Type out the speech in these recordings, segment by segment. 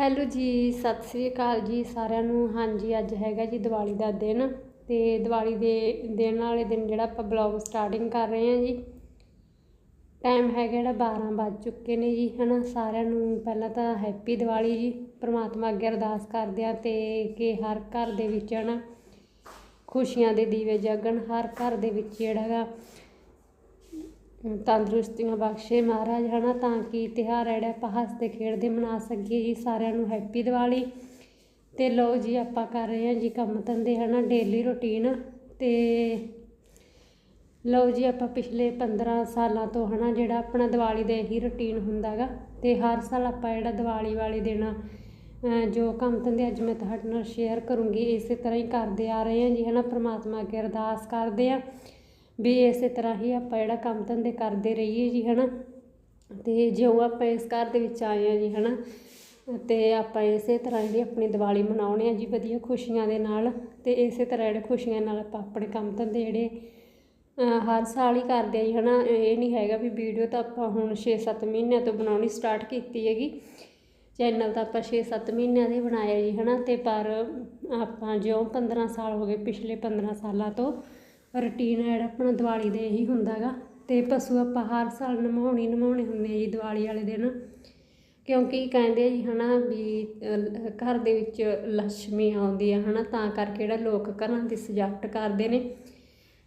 Hello ਜੀ, ਸਤਿ ਸ੍ਰੀ ਅਕਾਲ ਜੀ ਸਾਰਿਆਂ ਨੂੰ। ਹਾਂਜੀ, ਅੱਜ ਹੈਗਾ ਜੀ ਦੀਵਾਲੀ ਦਾ ਦਿਨ ਤੇ ਦੀਵਾਲੀ ਦੇ ਦਿਨ ਵਾਲੇ ਦਿਨ ਜਿਹੜਾ ਆਪਾਂ ਬਲੌਗ ਸਟਾਰਟਿੰਗ ਕਰ ਰਹੇ ਹਾਂ ਜੀ। ਟਾਈਮ ਹੈਗਾ ਜਿਹੜਾ 12 ਵੱਜ ਚੁੱਕੇ ਨੇ ਜੀ, ਹਨਾ? ਸਾਰਿਆਂ ਨੂੰ ਪਹਿਲਾਂ ਤਾਂ ਹੈਪੀ ਦੀਵਾਲੀ ਜੀ। ਪ੍ਰਮਾਤਮਾ ਅੱਗੇ ਅਰਦਾਸ ਕਰਦੇ ਆ ਤੇ ਕਿ ਹਰ ਘਰ ਦੇ ਵਿੱਚ, ਹਨਾ? ਖੁਸ਼ੀਆਂ ਦੇ ਦੀਵੇ ਜਗਣ, ਹਰ ਘਰ ਦੇ ਵਿੱਚ ਜਿਹੜਾ ਗਾ ਤੰਦਰੁਸਤੀਆਂ ਬਖਸ਼ੇ ਮਹਾਰਾਜ ਹੈ ਨਾ ਤਾਂ ਕਿ ਤਿਉਹਾਰ ਜਿਹੜਾ ਆਪਾਂ ਹੱਸਦੇ, ਖੇਡਦੇ ਮਨਾ ਸਕੀਏ ਜੀ, ਸਾਰਿਆਂ ਨੂੰ ਹੈਪੀ ਦੀਵਾਲੀ। ਅਤੇ ਲਓ ਜੀ, ਆਪਾਂ ਕਰ ਰਹੇ ਹਾਂ ਜੀ ਕੰਮ ਧੰਦੇ ਹੈ ਨਾ ਡੇਲੀ ਰੁਟੀਨ ਅਤੇ ਲਓ ਜੀ, ਆਪਾਂ ਪਿਛਲੇ 15 ਸਾਲਾਂ ਤੋਂ ਹੈ ਨਾ ਜਿਹੜਾ ਆਪਣਾ ਦੀਵਾਲੀ ਦਾ ਇਹੀ ਰੁਟੀਨ ਹੁੰਦਾਗਾ ਅਤੇ ਹਰ ਸਾਲ ਆਪਾਂ ਜਿਹੜਾ ਦੀਵਾਲੀ ਵਾਲੇ ਦਿਨ ਜੋ ਕੰਮ ਧੰਦੇ ਅੱਜ ਮੈਂ ਤੁਹਾਡੇ ਨਾਲ ਸ਼ੇਅਰ ਕਰੂੰਗੀ, ਇਸੇ ਤਰ੍ਹਾਂ ਹੀ ਕਰਦੇ ਆ ਰਹੇ ਹਾਂ ਜੀ ਹੈ ਨਾ ਪ੍ਰਮਾਤਮਾ ਅੱਗੇ ਅਰਦਾਸ ਕਰਦੇ ਆ ਵੀ ਇਸੇ ਤਰ੍ਹਾਂ ਹੀ ਆਪਾਂ ਜਿਹੜਾ ਕੰਮ ਧੰਦੇ ਕਰਦੇ ਰਹੀਏ ਜੀ, ਹਨਾ? ਤੇ ਜਿਉਂ ਆਪਾਂ ਇਸ ਘਰ ਦੇ ਵਿੱਚ ਆਏ ਆ ਜੀ, ਹਨਾ? ਤੇ ਆਪਾਂ ਇਸੇ ਤਰ੍ਹਾਂ ਜਿਹੜੀ ਆਪਣੀ ਦੀਵਾਲੀ ਮਨਾਉਣੇ ਆ ਜੀ, ਵਧੀਆ ਖੁਸ਼ੀਆਂ ਦੇ ਨਾਲ। ਤੇ ਇਸੇ ਤਰ੍ਹਾਂ ਜਿਹੜੇ ਖੁਸ਼ੀਆਂ ਨਾਲ ਆਪਾਂ ਆਪਣੇ ਕੰਮ ਧੰਦੇ ਜਿਹੜੇ ਹਰ ਸਾਲ ਹੀ ਕਰਦੇ ਆ ਜੀ, ਹਨਾ? ਇਹ ਨਹੀਂ ਹੈਗਾ ਵੀ ਵੀਡੀਓ ਤਾਂ ਆਪਾਂ ਹੁਣ 6-7 ਮਹੀਨਿਆਂ ਤੋਂ ਬਣਾਉਣੀ ਸਟਾਰਟ ਕੀਤੀ ਹੈਗੀ। ਚੈਨਲ ਤਾਂ ਆਪਾਂ 6-7 ਮਹੀਨਿਆਂ ਦੇ ਬਣਾਇਆ ਜੀ, ਹਨਾ? ਤੇ ਪਰ ਆਪਾਂ ਜਿਉਂ 15 ਸਾਲ ਹੋ ਗਏ, ਪਿਛਲੇ 15 ਸਾਲਾਂ ਤੋਂ ਰੁਟੀਨ ਹੈ ਜਿਹੜਾ ਆਪਣਾ ਦੇ ਹੀ ਹੁੰਦਾ ਹੁੰਦਾਗਾ ਅਤੇ ਪਸ਼ੂ ਆਪਾਂ ਹਰ ਸਾਲ ਨਵਾਉਣੇ ਨਵਾਉਣੇ ਹੁੰਦੇ ਆ ਜੀ ਦੀਵਾਲੀ ਵਾਲੇ ਦਿਨ। ਕਿਉਂਕਿ ਕਹਿੰਦੇ ਆ ਜੀ ਹੈ ਨਾ ਵੀ ਘਰ ਦੇ ਵਿੱਚ ਲక్ష్ਮੀ ਆਉਂਦੀ ਆ ਹੈ ਨਾ ਤਾਂ ਕਰਕੇ ਜਿਹੜਾ ਲੋਕ ਘਰਾਂ ਦੀ ਸਜਾਵਟ ਕਰਦੇ ਨੇ।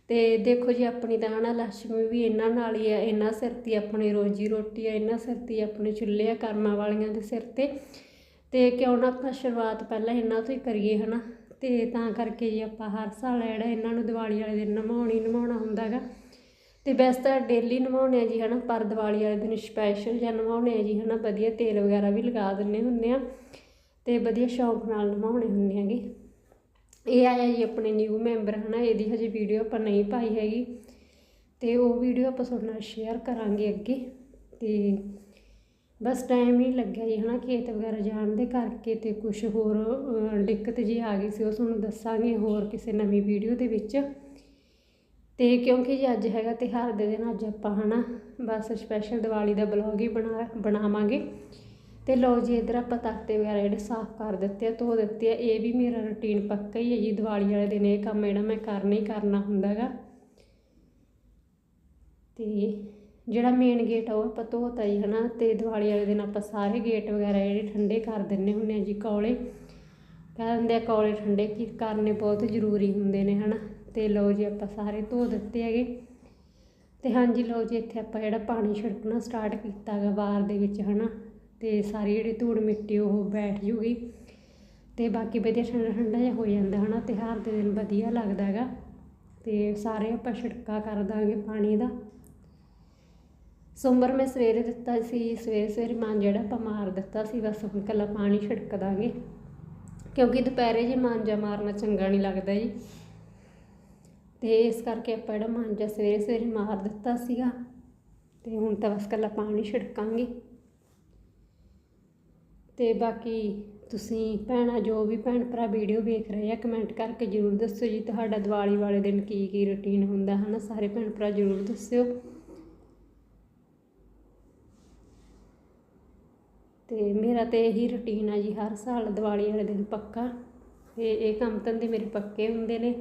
ਅਤੇ ਦੇਖੋ ਜੀ ਆਪਣੀ ਤਾਂ ਹੈ ਨਾ ਲక్ష్ਮੀ ਵੀ ਇਹਨਾਂ ਨਾਲ ਹੀ ਆ, ਇਹਨਾਂ ਸਿਰ 'ਤੇ ਆਪਣੀ ਰੋਜੀ ਰੋਟੀ ਆ, ਇਹਨਾਂ ਸਿਰ 'ਤੇ ਆਪਣੇ ਚੁੱਲ੍ਹੇ ਆ, ਕਰਮਾਂ ਵਾਲੀਆਂ ਦੇ ਸਿਰ 'ਤੇ। ਅਤੇ ਕਿਉਂ ਨਾ ਆਪਾਂ ਸ਼ੁਰੂਆਤ ਪਹਿਲਾਂ ਇਹਨਾਂ ਤੋਂ ਹੀ ਕਰੀਏ ਹੈ ਨਾ ਅਤੇ ਤਾਂ ਕਰਕੇ ਜੀ ਆਪਾਂ ਹਰ ਸਾਲ ਜਿਹੜਾ ਇਹਨਾਂ ਨੂੰ ਦੀਵਾਲੀ ਵਾਲੇ ਦਿਨ ਨਮਾਉਣੀ ਹੁੰਦਾ ਹੁੰਦਾਗਾ ਅਤੇ ਵੈਸੇ ਤਾਂ ਡੇਲੀ ਨਵਾਉਣੇ ਆ ਜੀ ਹੈ ਨਾ ਪਰ ਦੀਵਾਲੀ ਵਾਲੇ ਦਿਨ ਸਪੈਸ਼ਲ ਜਾਂ ਨਵਾਉਣੇ ਆ ਜੀ ਹੈ ਨਾ ਵਧੀਆ ਤੇਲ ਵਗੈਰਾ ਵੀ ਲਗਾ ਦਿੰਨੇ ਹੁੰਦੇ ਆ ਅਤੇ ਵਧੀਆ ਸ਼ੌਂਕ ਨਾਲ ਨਵਾਉਣੇ ਹੁੰਨੇ ਆਗੇ ਇਹ ਆਇਆ ਜੀ ਆਪਣੇ ਨਿਊ ਮੈਂਬਰ ਹੈ ਨਾ ਇਹਦੀ ਹਜੇ ਵੀਡੀਓ ਆਪਾਂ ਨਹੀਂ ਪਾਈ ਹੈਗੀ। ਅਤੇ ਉਹ ਵੀਡੀਓ ਆਪਾਂ ਤੁਹਾਡੇ ਨਾਲ ਸ਼ੇਅਰ ਕਰਾਂਗੇ ਅੱਗੇ। ਅਤੇ ਬਸ ਟਾਈਮ ਹੀ ਲੱਗਿਆ ਜੀ, ਹਨਾ ਖੇਤ ਵਗੈਰਾ ਜਾਣ ਦੇ ਕਰਕੇ ਤੇ ਕੁਝ ਹੋਰ ਦਿੱਕਤ ਜੀ ਆ ਗਈ ਸੀ, ਉਹ ਤੁਹਾਨੂੰ ਦੱਸਾਂਗੇ ਹੋਰ ਕਿਸੇ ਨਵੀਂ ਵੀਡੀਓ ਦੇ ਵਿੱਚ। ਤੇ ਕਿਉਂਕਿ ਜੀ ਅੱਜ ਹੈਗਾ ਤਿਹਾਰ ਦੇ ਦਿਨ, ਅੱਜ ਆਪਾਂ ਹਨਾ ਬਸ ਸਪੈਸ਼ਲ ਦੀਵਾਲੀ ਦਾ ਬਲੌਗ ਹੀ ਬਣਾ, ਬਣਾਵਾਂਗੇ। ਤੇ ਲੋ ਜੀ, ਇਧਰ ਆਪਾਂ ਤਖਤੇ ਵਗੈਰਾ ਜਿਹੜੇ ਸਾਫ਼ ਕਰ ਦਿੱਤੇ ਆ, ਧੋ ਦਿੱਤੇ ਆ, ਇਹ ਵੀ ਮੇਰਾ ਰੁਟੀਨ ਪੱਕਾ ਹੀ ਹੈ ਜੀ, ਦੀਵਾਲੀ ਵਾਲੇ ਦਿਨ ਇਹ ਕੰਮ ਜਿਹੜਾ ਮੈਂ ਕਰਨਾ ਹੀ ਕਰਨਾ ਹੁੰਦਾਗਾ ਤੇ ਜਿਹੜਾ ਮੇਨ ਗੇਟ ਆ, ਉਹ ਆਪਾਂ ਧੋਤਾ ਜੀ ਹਨਾ? ਤੇ ਦੀਵਾਲੀ ਵਾਲੇ ਦਿਨ ਆਪਾਂ ਸਾਰੇ ਗੇਟ ਵਗੈਰਾ ਜਿਹੜੇ ਠੰਡੇ ਕਰ ਦਿੰਨੇ ਹੁੰਨੇ ਆ ਜੀ, ਕੌਲੇ। ਕਹਿ ਦਿੰਦੇ ਆ ਕੌਲੇ ਠੰਡੇ ਕੀ ਕਰਨੇ ਬਹੁਤ ਜ਼ਰੂਰੀ ਹੁੰਦੇ ਨੇ, ਹਨਾ? ਤੇ ਲਓ ਜੀ, ਆਪਾਂ ਸਾਰੇ ਧੋ ਦਿੱਤੇ ਹੈਗੇ। ਤੇ ਹਾਂਜੀ, ਲਓ ਜੀ, ਇੱਥੇ ਆਪਾਂ ਜਿਹੜਾ ਪਾਣੀ ਛਿੜਕਣਾ ਸਟਾਰਟ ਕੀਤਾ ਹੈਗਾ ਬਾਹਰ ਦੇ ਵਿੱਚ, ਹਨਾ? ਤੇ ਸਾਰੀ ਜਿਹੜੀ ਧੂੜ ਮਿੱਟੀ, ਉਹ ਬੈਠ ਜੂਗੀ। ਤੇ ਬਾਕੀ ਵਧੀਆ ਠੰਡਾ ਠੰਡਾ ਜਿਹਾ ਹੋ ਜਾਂਦਾ, ਹਨਾ? ਤਿਉਹਾਰ ਦੇ ਦਿਨ ਵਧੀਆ ਲੱਗਦਾ ਹੈਗਾ। ਤੇ ਸਾਰੇ ਆਪਾਂ ਛਿੜਕਾ ਕਰ ਦਾਂਗੇ ਪਾਣੀ ਦਾ। ਸੋਮਵਾਰ ਮੈਂ ਸਵੇਰੇ ਦਿੱਤਾ ਸੀ, ਸਵੇਰੇ ਸਵੇਰੇ ਮਾਂ ਜਿਹੜਾ ਆਪਾਂ ਮਾਰ ਦਿੱਤਾ ਸੀ, ਬਸ ਹੁਣ ਕੱਲਾ ਪਾਣੀ ਛਿੜਕ ਦਾਂਗੇ ਕਿਉਂਕਿ ਦੁਪਹਿਰੇ ਜੇ ਮਾਂਜਾ ਮਾਰਨਾ ਚੰਗਾ ਨਹੀਂ ਲੱਗਦਾ ਜੀ। ਤੇ ਇਸ ਕਰਕੇ ਆਪਾਂ ਜਿਹੜਾ ਮਾਂਜਾ ਸਵੇਰੇ ਸਵੇਰੇ ਮਾਰ ਦਿੱਤਾ ਸੀਗਾ, ਤੇ ਹੁਣ ਤਾਂ ਬਸ ਕੱਲਾ ਪਾਣੀ ਛਿੜਕਾਂਗੇ। ਤੇ ਬਾਕੀ ਤੁਸੀਂ ਭੈਣਾਂ, ਜੋ ਵੀ ਭੈਣ ਭਰਾ ਵੀਡੀਓ ਵੇਖ ਰਹੇ ਆ, ਕਮੈਂਟ ਕਰਕੇ ਜਰੂਰ ਦੱਸਿਓ ਜੀ, ਤੁਹਾਡਾ ਦੀਵਾਲੀ ਵਾਲੇ ਦਿਨ ਕੀ ਕੀ ਰੁਟੀਨ ਹੁੰਦਾ, ਹਨਾ? ਸਾਰੇ ਭੈਣ ਭਰਾ ਜਰੂਰ ਦੱਸਿਓ। ਤੇ ਮੇਰਾ ਤੇ ਇਹੀ ਰੁਟੀਨ ਆ ਜੀ, ਹਰ ਸਾਲ ਦੀਵਾਲੀ ਵਾਲੇ ਦਿਨ ਪੱਕਾ। ਤੇ ਇਹ ਕੰਮ ਧੰਦੇ ਮੇਰੇ ਪੱਕੇ ਹੁੰਦੇ ਨੇ।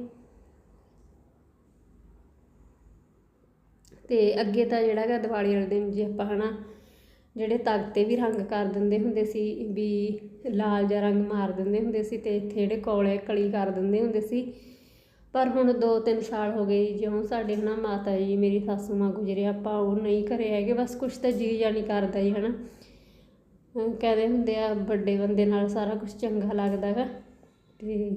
ਤੇ ਅੱਗੇ ਤਾਂ ਜਿਹੜਾ ਹੈਗਾ ਦੀਵਾਲੀ ਵਾਲੇ ਦਿਨ ਜੇ ਆਪਾਂ ਹਨਾ, ਜਿਹੜੇ ਤਖਤੇ ਵੀ ਰੰਗ ਕਰ ਦਿੰਦੇ ਹੁੰਦੇ ਸੀ, ਵੀ ਲਾਲ ਜਿਹਾ ਰੰਗ ਮਾਰ ਦਿੰਦੇ ਹੁੰਦੇ ਸੀ ਤੇ ਇੱਥੇ ਜਿਹੜੇ ਕੋਲੇ ਕਲੀ ਕਰ ਦਿੰਦੇ ਹੁੰਦੇ ਸੀ। ਪਰ ਹੁਣ 2-3 ਸਾਲ ਹੋ ਗਏ ਜਿਉਂ ਸਾਡੇ ਹਨਾ ਮਾਤਾ ਜੀ, ਮੇਰੀ ਸਾਸੂ ਮਾਂ ਗੁਜਰੇ, ਆਪਾਂ ਉਹ ਨਹੀਂ ਘਰੇ ਹੈਗੇ, ਬਸ ਕੁਛ ਤਾਂ ਜੀ ਜਾਣੀ ਕਰਦਾ ਜੀ, ਹਨਾ। ਕਹਿੰਦੇ ਹੁੰਦੇ ਆ, ਵੱਡੇ ਬੰਦੇ ਨਾਲ ਸਾਰਾ ਕੁਝ ਚੰਗਾ ਲੱਗਦਾ ਗਾ ਅਤੇ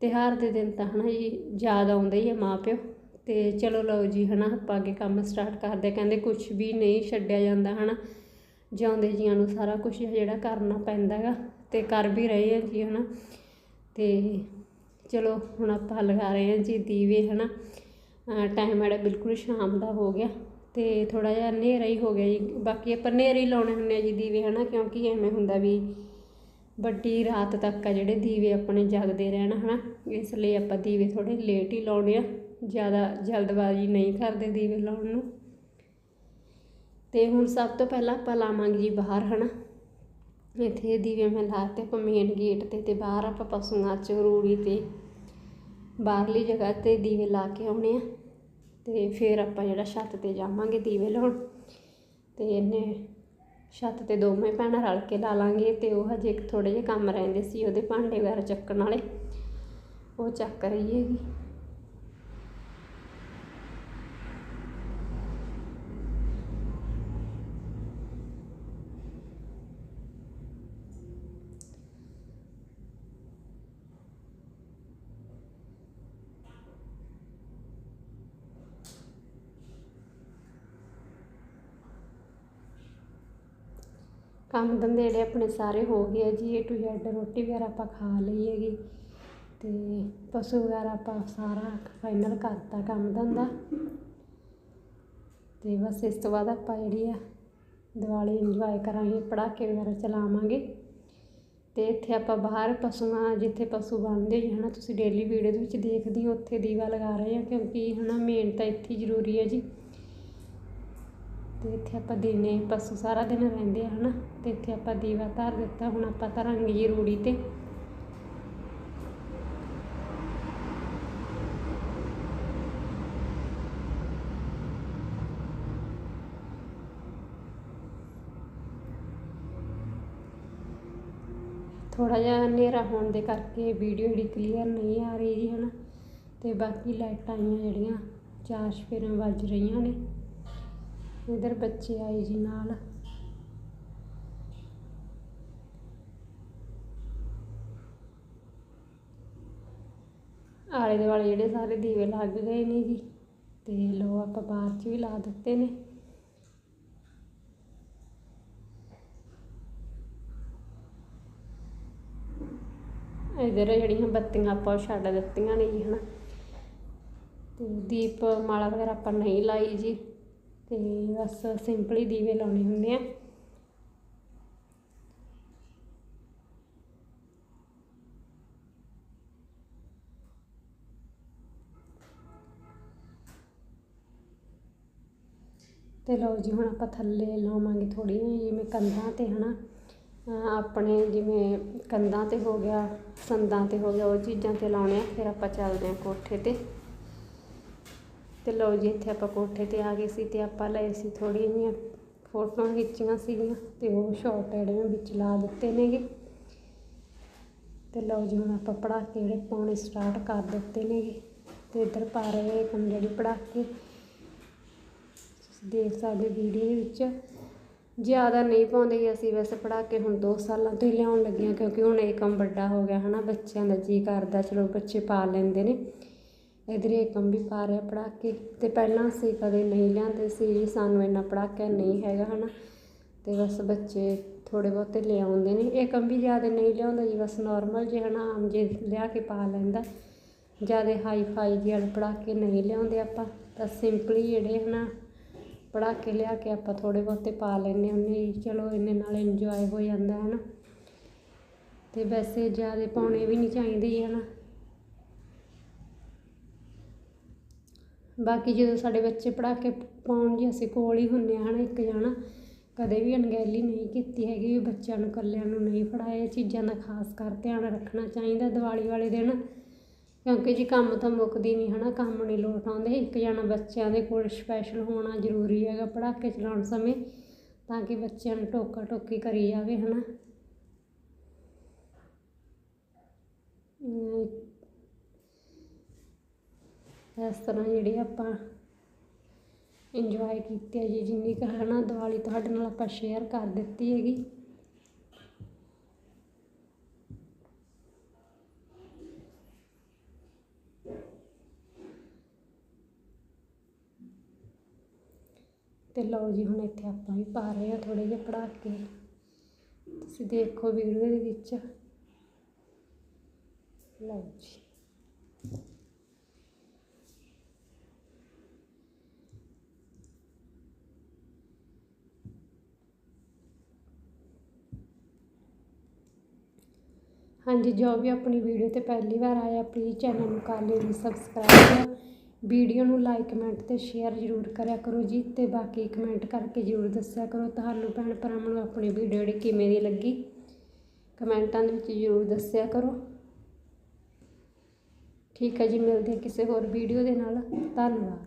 ਤਿਉਹਾਰ ਦੇ ਦਿਨ ਤਾਂ ਹੈ ਨਾ ਜੀ ਯਾਦ ਆਉਂਦਾ ਹੀ ਆ ਮਾਂ ਪਿਓ ਅਤੇ ਚਲੋ ਲਓ ਜੀ ਹੈ ਨਾ ਆਪਾਂ ਅੱਗੇ ਕੰਮ ਸਟਾਰਟ ਕਰਦੇ ਕਹਿੰਦੇ ਕੁਝ ਵੀ ਨਹੀਂ ਛੱਡਿਆ ਜਾਂਦਾ ਹੈ ਨਾ ਜਿਉਂਦੇ ਜੀਆਂ ਨੂੰ ਸਾਰਾ ਕੁਝ ਜਿਹੜਾ ਕਰਨਾ ਪੈਂਦਾ ਗਾ ਅਤੇ ਕਰ ਵੀ ਰਹੇ ਆ ਜੀ ਹੈ ਨਾ ਅਤੇ ਚਲੋ ਹੁਣ ਆਪਾਂ ਲਗਾ ਰਹੇ ਹਾਂ ਜੀ ਦੀਵੇ ਹੈ ਨਾ ਟਾਈਮ ਜਿਹੜਾ ਬਿਲਕੁਲ ਸ਼ਾਮ ਦਾ ਹੋ ਗਿਆ। ਅਤੇ ਥੋੜ੍ਹਾ ਜਿਹਾ ਹਨੇਰਾ ਹੀ ਹੋ ਗਿਆ ਜੀ। ਬਾਕੀ ਆਪਾਂ ਹਨੇਰੇ ਹੀ ਲਾਉਣੇ ਹੁੰਦੇ ਹਾਂ ਜੀ ਦੀਵੇ ਹੈ ਨਾ ਕਿਉਂਕਿ ਐਵੇਂ ਹੁੰਦਾ ਵੀ ਵੱਡੀ ਰਾਤ ਤੱਕ ਆ ਜਿਹੜੇ ਦੀਵੇ ਆਪਣੇ ਜਗਦੇ ਰਹਿਣ ਹੈ ਨਾ ਇਸ ਲਈ ਆਪਾਂ ਦੀਵੇ ਥੋੜ੍ਹੇ ਲੇਟ ਹੀ ਲਾਉਣੇ ਆ। ਜ਼ਿਆਦਾ ਜਲਦਬਾਜ਼ੀ ਨਹੀਂ ਕਰਦੇ ਦੀਵੇ ਲਾਉਣ ਨੂੰ। ਅਤੇ ਹੁਣ ਸਭ ਤੋਂ ਪਹਿਲਾਂ ਆਪਾਂ ਲਾਵਾਂਗੇ ਜੀ ਬਾਹਰ ਹੈ ਨਾ ਇੱਥੇ ਦੀਵੇ ਮੈਂ ਲਾਤੇ ਆਪਾਂ ਮੇਨ ਗੇਟ ਤੇ ਅਤੇ ਬਾਹਰ ਆਪਾਂ ਪਸ਼ੂਆਂ ਚ ਰੂੜੀ ਤੇ ਬਾਹਰਲੀ ਜਗ੍ਹਾ ਤੇ ਦੀਵੇ ਲਾ ਕੇ ਆਉਣੇ ਆ। ਤੇ ਫਿਰ ਆਪਾਂ ਜਿਹੜਾ ਛੱਤ ਤੇ ਜਾਵਾਂਗੇ ਦੀਵੇ ਲਾਉਣ। ਤੇ ਇਹਨੇ ਛੱਤ ਤੇ ਦੋਵੇਂ ਭੈਣਾਂ ਰਲ ਕੇ ਲਾ ਲਾਂਗੇ ਤੇ ਉਹ ਹਜੇ ਥੋੜੇ ਜਿਹੇ ਕੰਮ ਰਹਿੰਦੇ ਸੀ ਉਹਦੇ ਭਾਂਡੇ ਵਗੈਰਾ ਚੱਕਣ ਵਾਲੇ। ਉਹ ਚੱਕ ਰਹੀ ਹੈਗੀ। ਕੰਮ ਧੰਦੇ ਜਿਹੜੇ ਆਪਣੇ ਸਾਰੇ ਹੋ ਗਏ ਆ ਜੀ ਏ ਟੂ ਜ਼ੈਡ ਰੋਟੀ ਵਗੈਰਾ ਆਪਾਂ ਖਾ ਲਈ ਹੈਗੀ ਤੇ ਪਸ਼ੂ ਵਗੈਰਾ ਆਪਾਂ ਸਾਰਾ ਫਾਈਨਲ ਕਰਤਾ ਕੰਮ ਧੰਦਾ। ਅਤੇ ਬਸ ਇਸ ਤੋਂ ਬਾਅਦ ਆਪਾਂ ਜਿਹੜੀ ਆ ਦੀਵਾਲੀ ਇੰਜੋਏ ਕਰਾਂਗੇ, ਪੜਾਕੇ ਵਗੈਰਾ ਚਲਾਵਾਂਗੇ। ਅਤੇ ਇੱਥੇ ਆਪਾਂ ਬਾਹਰ ਪਸ਼ੂਆਂ, ਜਿੱਥੇ ਪਸ਼ੂ ਬੰਨ੍ਹਦੇ ਹੈ ਨਾ ਤੁਸੀਂ ਡੇਲੀ ਵੀਡੀਓ ਦੇ ਵਿੱਚ ਦੇਖਦੇ ਹੋ, ਉੱਥੇ ਦੀਵਾ ਲਗਾ ਰਹੇ ਆ ਕਿਉਂਕਿ ਹਨਾ ਮੇਨ ਤਾਂ ਇੱਥੇ ਹੀ ਜ਼ਰੂਰੀ ਹੈ ਜੀ। ਅਤੇ ਇੱਥੇ ਆਪਾਂ ਦਿਨੇ ਪਸ਼ੂ ਸਾਰਾ ਦਿਨ ਰਹਿੰਦੇ ਆ, ਹਨਾ? ਅਤੇ ਇੱਥੇ ਆਪਾਂ ਦੀਵਾ ਧਰ ਦਿੱਤਾ, ਹੁਣ ਆਪਾਂ ਧਰਾਂਗੇ ਜੀ ਰੂੜੀ ਤੇ। ਥੋੜਾ ਜਿਹਾ ਹਨੇਰਾ ਹੋਣ ਦੇ ਕਰਕੇ ਵੀਡੀਓ ਜਿਹੜੀ ਕਲੀਅਰ ਨਹੀਂ ਆ ਰਹੀ ਜੀ, ਹਨਾ? ਤੇ ਬਾਕੀ ਲਾਈਟਾਂ ਆਈਆਂ ਜਿਹੜੀਆਂ, ਚਾਰ ਸਫੇਰਾਂ ਵੱਜ ਰਹੀਆਂ ਨੇ। ਇਧਰ ਬੱਚੇ ਆਏ ਜੀ ਨਾਲ। ਆਲੇ ਦੁਆਲੇ ਜਿਹੜੇ ਸਾਰੇ ਦੀਵੇ ਲੱਗ ਗਏ ਨੇ ਜੀ, ਤੇ ਲੋ ਆਪਾਂ ਬਾਹਰ 'ਚ ਵੀ ਲਾ ਦਿੱਤੇ ਨੇ। ਇਧਰ ਜਿਹੜੀਆਂ ਬੱਤੀਆਂ ਆਪਾਂ ਛੱਡ ਦਿੱਤੀਆਂ ਨੇ ਜੀ ਹਨਾ। ਤੇ ਦੀਪ ਮਾਲਾ ਵਗੈਰਾ ਆਪਾਂ ਨਹੀਂ ਲਾਈ ਜੀ। ਤੇ ਬਸ ਸਿੰਪਲੀ ਦੀਵੇ ਲਾਉਣੇ ਹੁੰਦੇ ਆ। ਤੇ ਲਓ ਜੀ, ਹੁਣ ਆਪਾਂ ਥੱਲੇ ਲਾਵਾਂਗੇ ਥੋੜ੍ਹੀਆਂ ਜਿਵੇਂ ਕੰਧਾਂ ਤੇ ਹਨਾ। ਅਹ ਆਪਣੇ ਜਿਵੇਂ ਕੰਧਾਂ ਤੇ ਹੋ ਗਿਆ, ਸੰਦਾਂ ਤੇ ਹੋ ਗਿਆ, ਉਹ ਚੀਜ਼ਾਂ ਤੇ ਲਾਉਣੇ ਆ, ਫਿਰ ਆਪਾਂ ਚੱਲਦੇ ਆ ਕੋਠੇ ਤੇ। ਤੇ ਲਓ ਜੀ, ਇੱਥੇ ਆਪਾਂ ਕੋਠੇ ਤੇ ਆ ਗਏ ਸੀ ਤੇ ਆਪਾਂ ਲਏ ਸੀ ਥੋੜ੍ਹੀਆਂ ਜਿਹੀਆਂ ਫੋਟੋਆਂ ਖਿੱਚੀਆਂ ਸੀਗੀਆਂ ਤੇ ਉਹ ਸ਼ਾਰਟ ਜਿਹੜੇ ਮੈਂ ਵਿੱਚ ਲਾ ਦਿੱਤੇ ਨੇਗੇ। ਤੇ ਲਓ ਜੀ, ਹੁਣ ਆਪਾਂ ਪੜਾਕੇ ਜਿਹੜੇ ਪਾਉਣੇ ਸਟਾਰਟ ਕਰ ਦਿੱਤੇ ਨੇਗੇ ਤੇ ਇੱਧਰ ਪਾ ਰਹੇ ਕੰਮ ਜਿਹੜੀ ਪੜਾਕੇ। ਤੁਸੀਂ ਦੇਖ ਸਕਦੇ ਵੀਡੀਓ ਦੇ ਵਿੱਚ। ਜ਼ਿਆਦਾ ਨਹੀਂ ਪਾਉਂਦੇ ਜੀ ਅਸੀਂ ਵੈਸੇ ਪੜਾਕੇ, ਹੁਣ 2 ਸਾਲਾਂ ਤੋਂ ਹੀ ਲਿਆਉਣ ਲੱਗੀਆਂ ਕਿਉਂਕਿ ਹੁਣ ਇਹ ਕੰਮ ਵੱਡਾ ਹੋ ਗਿਆ ਹਨਾ, ਬੱਚਿਆਂ ਦਾ ਜੀ ਕਰਦਾ, ਚਲੋ ਬੱਚੇ ਪਾ ਲੈਂਦੇ ਨੇ। ਇਧਰ ਇਹ ਕੰਮ ਵੀ ਪਾ ਰਿਹਾ ਪੜਾਕੇ ਅਤੇ ਪਹਿਲਾਂ ਅਸੀਂ ਕਦੇ ਨਹੀਂ ਲਿਆਂਦੇ ਸੀ ਜੀ ਸਾਨੂੰ ਇੰਨਾ ਪੜਾਕਾ ਨਹੀਂ ਹੈਗਾ ਹੈ ਨਾ ਅਤੇ ਬਸ ਬੱਚੇ ਥੋੜ੍ਹੇ ਬਹੁਤੇ ਲਿਆਉਂਦੇ ਨੇ। ਇਹ ਕੰਮ ਵੀ ਜ਼ਿਆਦਾ ਨਹੀਂ ਲਿਆਉਂਦਾ ਜੀ, ਬਸ ਨੋਰਮਲ ਜੇ ਹੈ ਨਾ ਆਮ ਜੇ ਲਿਆ ਕੇ ਪਾ ਲੈਂਦਾ। ਜ਼ਿਆਦਾ ਹਾਈ ਫਾਈ ਜਿਹੇ ਵਾਲੇ ਪੜਾਕੇ ਨਹੀਂ ਲਿਆਉਂਦੇ ਆਪਾਂ। ਤਾਂ ਸਿੰਪਲੀ ਜਿਹੜੇ ਹੈ ਨਾ ਪੜਾਕੇ ਲਿਆ ਕੇ ਆਪਾਂ ਥੋੜ੍ਹੇ ਬਹੁਤੇ ਪਾ ਲੈਂਦੇ ਹੁੰਦੇ ਜੀ। ਚਲੋ, ਇੰਨੇ ਨਾਲ ਇੰਜੋਏ ਹੋ ਜਾਂਦਾ ਹੈ ਨਾ ਅਤੇ ਵੈਸੇ ਜ਼ਿਆਦਾ ਪਾਉਣੇ ਵੀ ਨਹੀਂ ਚਾਹੀਦੇ ਹੈ ਨਾ ਬਾਕੀ ਜਦੋਂ ਸਾਡੇ ਬੱਚੇ ਪੜਾਕੇ ਪਾਉਣ ਜੀ, ਅਸੀਂ ਕੋਲ ਹੀ ਹੁੰਦੇ ਹਾਂ ਹਨਾ, ਇੱਕ ਜਾਣਾ। ਕਦੇ ਵੀ ਅਣਗਹਿਲੀ ਨਹੀਂ ਕੀਤੀ ਹੈਗੀ ਵੀ ਬੱਚਿਆਂ ਨੂੰ, ਇਕੱਲਿਆਂ ਨੂੰ ਨਹੀਂ ਫੜਾਇਆ। ਚੀਜ਼ਾਂ ਦਾ ਖਾਸ ਕਰ ਧਿਆਨ ਰੱਖਣਾ ਚਾਹੀਦਾ ਦੀਵਾਲੀ ਵਾਲੇ ਦਿਨ। ਕਿਉਂਕਿ ਜੀ ਕੰਮ ਤਾਂ ਮੁੱਕਦੀ ਨਹੀਂ ਹਨਾ, ਕੰਮ ਨਹੀਂ ਲੋਟ ਆਉਂਦੇ। ਇੱਕ ਜਾਣਾ ਬੱਚਿਆਂ ਦੇ ਕੋਲ ਸਪੈਸ਼ਲ ਹੋਣਾ ਜ਼ਰੂਰੀ ਹੈਗਾ ਪੜਾਕੇ ਚਲਾਉਣ ਸਮੇਂ, ਤਾਂ ਕਿ ਬੱਚਿਆਂ ਨੂੰ ਟੋਕਾ ਟੋਕੀ ਕਰੀ ਜਾਵੇ ਹਨਾ। ਅਮ ਇਸ ਤਰ੍ਹਾਂ ਜਿਹੜੇ ਆਪਾਂ ਇੰਜੋਏ ਕੀਤੇ ਹੈ ਜੀ, ਜਿੰਨੀ ਕੁ ਹੈ ਨਾ, ਦੀਵਾਲੀ ਤੁਹਾਡੇ ਨਾਲ ਆਪਾਂ ਸ਼ੇਅਰ ਕਰ ਦਿੱਤੀ ਹੈਗੀ। ਤੇ ਲਓ ਜੀ, ਹੁਣ ਇੱਥੇ ਆਪਾਂ ਵੀ ਪਾ ਰਹੇ ਆ ਥੋੜੇ ਜਿਹੇ ਕੇ। ਤੁਸੀਂ ਦੇਖੋ ਵੀਡੀਓ ਦੇ ਵਿੱਚ। ਲਓ ਜੀ। ਹਾਂਜੀ, ਜੋ ਵੀ ਆਪਣੀ ਵੀਡੀਓ ਤੇ ਪਹਿਲੀ ਵਾਰ ਆਇਆ ਪਲੀਜ਼ ਚੈਨਲ ਨੂੰ ਕਰ ਲਿਓ ਜੀ ਸਬਸਕ੍ਰਾਈਬ ਵੀਡੀਓ ਨੂੰ ਲਾਈਕ ਕਮੈਂਟ ਤੇ ਸ਼ੇਅਰ ਜ਼ਰੂਰ ਕਰਿਆ ਕਰੋ ਜੀ ਤੇ ਬਾਕੀ ਕਮੈਂਟ ਕਰਕੇ ਜ਼ਰੂਰ ਦੱਸਿਆ ਕਰੋ ਤੁਹਾਨੂੰ, ਭੈਣ ਭਰਾਵਾਂ ਨੂੰ ਆਪਣੀ ਵੀਡੀਓ ਜਿਹੜੀ ਕਿਵੇਂ ਦੀ ਲੱਗੀ। ਕਮੈਂਟਾਂ ਦੇ ਵਿੱਚ ਜ਼ਰੂਰ ਦੱਸਿਆ ਕਰੋ। ਠੀਕ ਹੈ ਜੀ, ਮਿਲਦੇ ਹਾਂ ਕਿਸੇ ਹੋਰ ਵੀਡੀਓ ਦੇ ਨਾਲ। ਧੰਨਵਾਦ।